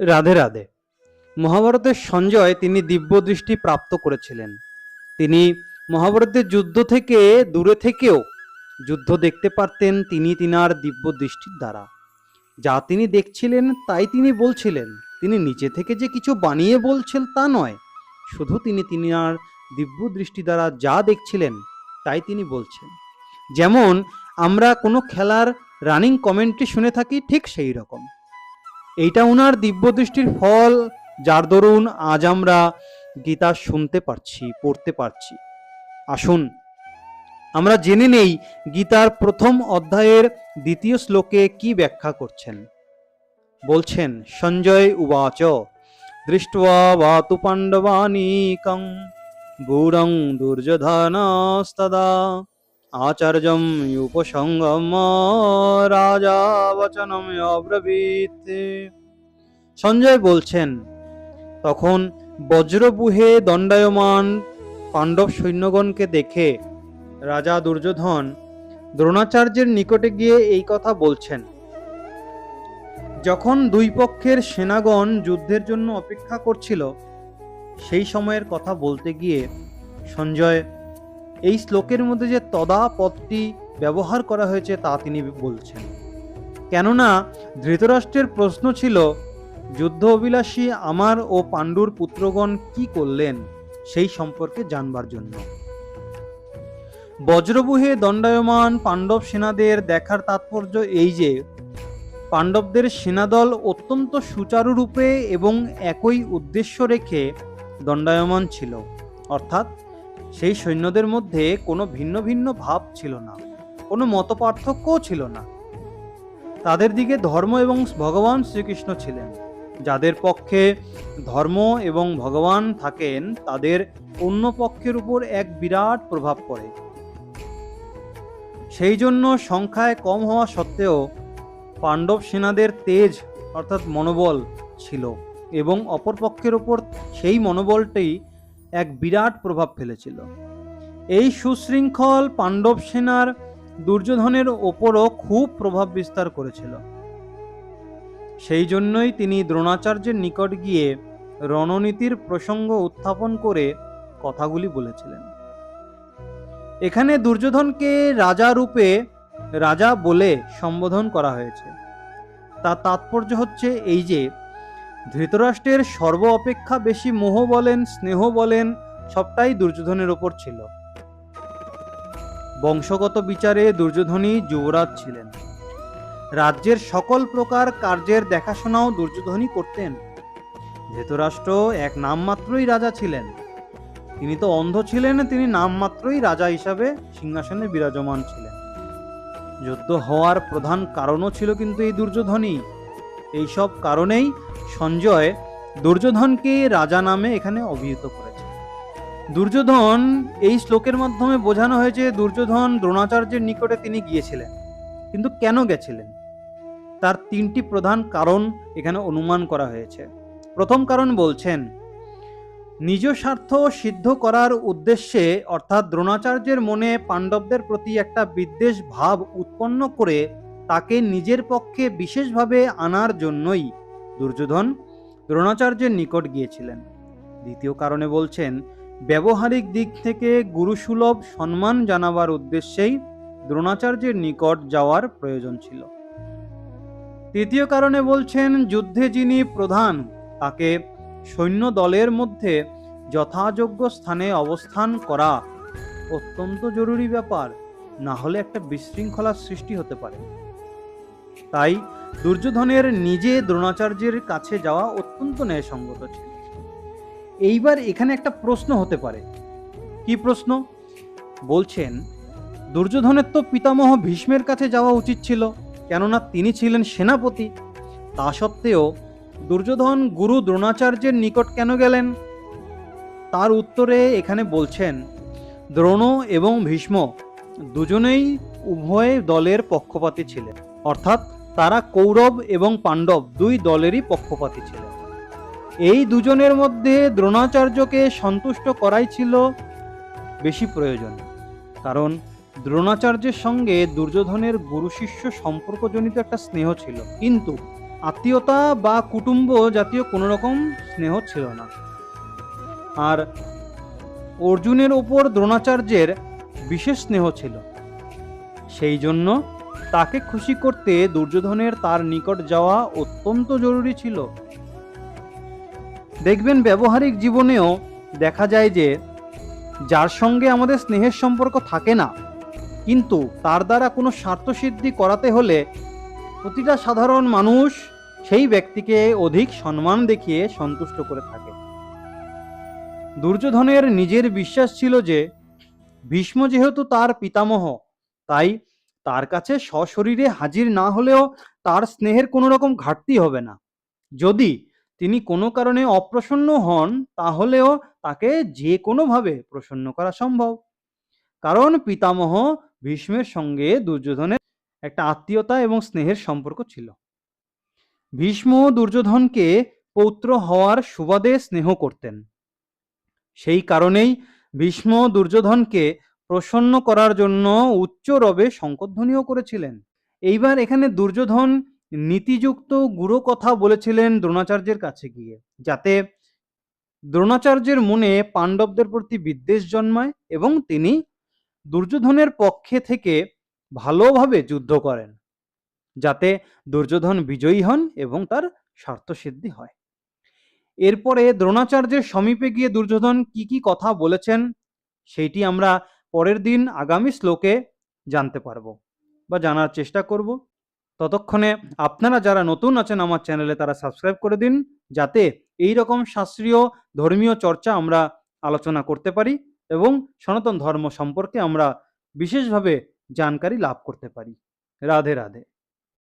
রাধে রাধে। মহাভারতের সঞ্জয় তিনি দিব্য দৃষ্টি প্রাপ্ত করেছিলেন। তিনি মহাভারতের যুদ্ধ থেকে দূরে থেকেও যুদ্ধ দেখতে পারতেন তিনি তিনার দিব্য দৃষ্টির দ্বারা। যা তিনি দেখছিলেন তাই তিনি বলছিলেন। তিনি নিচে থেকে যে কিছু বানিয়ে বলছেন তা নয়। শুধু তিনি তিনার দিব্য দৃষ্টি দ্বারা যা দেখছিলেন তাই তিনি বলছেন। যেমন আমরা কোনো খেলার রানিং কমেন্ট্রি শুনে থাকি ঠিক সেই রকম। এইটা ওনার দিব্য দৃষ্টির ফল, যার দরুন আজ আমরা গীতা শুনতে পারছি, পড়তে পারছি। আসুন, আমরা জেনে নেই গীতার প্রথম অধ্যায়ের দ্বিতীয় শ্লোকে কি ব্যাখ্যা করছেন। বলছেন, সঞ্জয় উবাচ, দৃষ্ট্বা বাতু পাণ্ডবানীকং গৌরং দুর্যোধনস্তদা। আচার্যম উপসঙ্গম রাজা বচনম অব্রবীত। সঞ্জয় বলছেন, তখন বজ্রবুহে দণ্ডায়মান পাণ্ডব সৈন্যগণকে দেখে রাজা দুর্যোধন দ্রোণাচার্যের নিকটে গিয়ে এই কথা বলছেন। যখন দুই পক্ষের সেনাগণ যুদ্ধের জন্য অপেক্ষা করছিল, সেই সময়ের কথা বলতে গিয়ে সঞ্জয় এই শ্লোকের মধ্যে যে তদা পদটি ব্যবহার করা হয়েছে তা তিনি বলছেন। কেননা ধৃতরাষ্ট্রের প্রশ্ন ছিল, যুদ্ধ অভিলাষী আমার ও পাণ্ডুর পুত্রগণ কি করলেন সেই সম্পর্কে জানবার জন্য? বজ্রবুহে দণ্ডায়মান পাণ্ডব সেনাদের দেখার তাৎপর্য এই যে, পাণ্ডবদের সেনাদল অত্যন্ত সুচারুরূপে এবং একই উদ্দেশ্য রেখে দণ্ডায়মান ছিল, অর্থাৎ সেই সৈন্যদের মধ্যে কোনো ভিন্ন ভিন্ন ভাব ছিল না, কোনো মত পার্থক্যও ছিল না। তাদের দিকে ধর্ম এবং ভগবান শ্রীকৃষ্ণ ছিলেন। যাদের পক্ষে ধর্ম এবং ভগবান থাকেন, তাদের অন্য পক্ষের উপর এক বিরাট প্রভাব পড়ে। সেই জন্য সংখ্যায় কম হওয়া সত্ত্বেও পাণ্ডব সেনাদের তেজ, অর্থাৎ মনোবল ছিল এবং অপর পক্ষের ওপর সেই মনোবলটি এক বিরাট প্রভাব ফেলেছিল। এই সুশৃঙ্খল পাণ্ডব সেনার দুর্যোধনের ওপরও খুব প্রভাব বিস্তার করেছিল। সেই জন্যই তিনি দ্রোণাচার্যের নিকট গিয়ে রণনীতির প্রসঙ্গ উত্থাপন করে কথাগুলি বলেছিলেন। এখানে দুর্যোধনকে রাজা রূপে রাজা বলে সম্বোধন করা হয়েছে। তার তাৎপর্য হচ্ছে এই যে ধৃতরাষ্ট্রের সর্ব অপেক্ষা বেশি মোহ বলেন, স্নেহ বলেন, সবটাই দুর্যোধনের ওপর ছিল। বংশগত বিচারে দুর্যোধনই যুবরাজ ছিলেন। রাজ্যের সকল প্রকার কার্যের দেখাশোনাও দুর্যোধনই করতেন। ধৃতরাষ্ট্র এক নামমাত্রই রাজা ছিলেন। তিনি তো অন্ধ ছিলেন, তিনি নামমাত্রই রাজা হিসাবে সিংহাসনে বিরাজমান ছিলেন। যুদ্ধ হওয়ার প্রধান কারণও ছিল কিন্তু এই দুর্যোধনই। এইসব কারণেই সঞ্জয় দুর্যোধনকে রাজা নামে এখানে অভিহিত করেছে। দুর্যোধন এই শ্লোকের মাধ্যমে বোঝানো হয়েছে দুর্যোধন দ্রোণাচার্যের নিকটে তিনি গিয়েছিলেন, কিন্তু কেন গেছিলেন? তার তিনটি প্রধান কারণ এখানে অনুমান করা হয়েছে। প্রথম কারণ বলছেন, নিজ স্বার্থ সিদ্ধ করার উদ্দেশ্যে অর্থাৎ দ্রোণাচার্যের মনে পাণ্ডবদের প্রতি একটা বিদ্বেষ ভাব উৎপন্ন করে তাকে নিজের পক্ষে বিশেষভাবে আনার জন্যই দুর্যোধন দ্রোণাচার্যের নিকট গিয়েছিলেন। দ্বিতীয় কারণে বলছেন, ব্যবহারিক দিক থেকে গুরুসুলভ সম্মান জানাবার উদ্দেশ্যেই দ্রোণাচার্যের নিকট যাওয়ার প্রয়োজন ছিল। তৃতীয় কারণে বলছেন, যুদ্ধে যিনি প্রধান, তাকে সৈন্য দলের মধ্যে যথাযোগ্য স্থানে অবস্থান করা অত্যন্ত জরুরি ব্যাপার। না হলে একটা বিশৃঙ্খলার সৃষ্টি হতে পারে। তাই দুর্যোধনের নিজে দ্রোণাচার্যের কাছে যাওয়া অত্যন্ত ন্যায়সঙ্গত ছিল। এইবার এখানে একটা প্রশ্ন হতে পারে। কি প্রশ্ন? বলছেন, দুর্যোধনের তো পিতামহ ভীষ্মের কাছে যাওয়া উচিত ছিল, কেননা তিনি ছিলেন সেনাপতি। তা সত্ত্বেও দুর্যোধন গুরু দ্রোণাচার্যের নিকট কেন গেলেন? তার উত্তরে এখানে বলছেন, দ্রোণ এবং ভীষ্ম দুজনেই উভয় দলের পক্ষপাতী ছিলেন। অর্থাৎ তারা কৌরব এবং পাণ্ডব দুই দলেরই পক্ষপাতী ছিলেন এই দুজনের মধ্যে দ্রোণাচার্যকে সন্তুষ্ট করাই ছিল বেশি প্রয়োজন। কারণ দ্রোণাচার্যের সঙ্গে দুর্যোধনের গুরু শিষ্য সম্পর্কজনিত একটা স্নেহ ছিল। কিন্তু আত্মীয়তা বা কুটুম্ব জাতীয় কোনো রকম স্নেহ ছিল না। আর অর্জুনের ওপর দ্রোণাচার্যের বিশেষ স্নেহ ছিল। সেই জন্য তাকে খুশি করতে দুর্যোধনের তার নিকট যাওয়া অত্যন্ত জরুরি ছিল। দেখবেন ব্যবহারিক জীবনেও দেখা যায় যে, যার সঙ্গে আমাদের স্নেহের সম্পর্ক থাকে না, কিন্তু তার দ্বারা কোনো স্বার্থসিদ্ধি করাতে হলে প্রতিটা সাধারণ মানুষ সেই ব্যক্তিকে অধিক সম্মান দেখিয়ে সন্তুষ্ট করে থাকে। দুর্যোধনের নিজের বিশ্বাস ছিল যে, ভীষ্ম যেহেতু তার পিতামহ, তাই তার কাছে সশরীরে হাজির না হলেও তার স্নেহের কোনো রকম ঘাটতি হবে না। যদি তিনি কোনো কারণে অপ্রসন্ন হন, তাহলেও তাকে যে কোনোভাবে প্রসন্ন করা সম্ভব। কারণ পিতামহ ভীষ্মের সঙ্গে দুর্যোধনের একটা আত্মীয়তা এবং স্নেহের সম্পর্ক ছিল। ভীষ্ম দুর্যোধনকে পৌত্র হওয়ার সুবাদে স্নেহ করতেন। সেই কারণেই ভীষ্ম দুর্যোধনকে প্রসন্ন করার জন্য উচ্চ রবে শঙ্করধ্বনিও করেছিলেন। এইবার এখানে দুর্যোধন নীতিযুক্ত গুরু কথা বলেছিলেন দ্রোণাচার্যের কাছে গিয়ে, যাতে দ্রোণাচার্যের মনে পাণ্ডবদের প্রতি বিদ্বেষ জন্মায় এবং তিনি দুর্যোধনের পক্ষে থেকে ভালোভাবে যুদ্ধ করেন, যাতে দুর্যোধন বিজয়ী হন এবং তার স্বার্থসিদ্ধি হয়। এরপরে দ্রোণাচার্যের সমীপে গিয়ে দুর্যোধন কি কি কথা বলেছেন, সেইটি আমরা পরের দিন আগামী শ্লোকে জানতে পারব বা জানার চেষ্টা করব। ততক্ষণে আপনারা যারা নতুন আছেন আমার চ্যানেলে তারা সাবস্ক্রাইব করে দিন যাতে এই রকম শাস্ত্রীয় ধর্মীয় চর্চা আমরা আলোচনা করতে পারি এবং সনাতন ধর্ম সম্পর্কে আমরা বিশেষভাবে জানকারি লাভ করতে পারি। রাধে রাধে।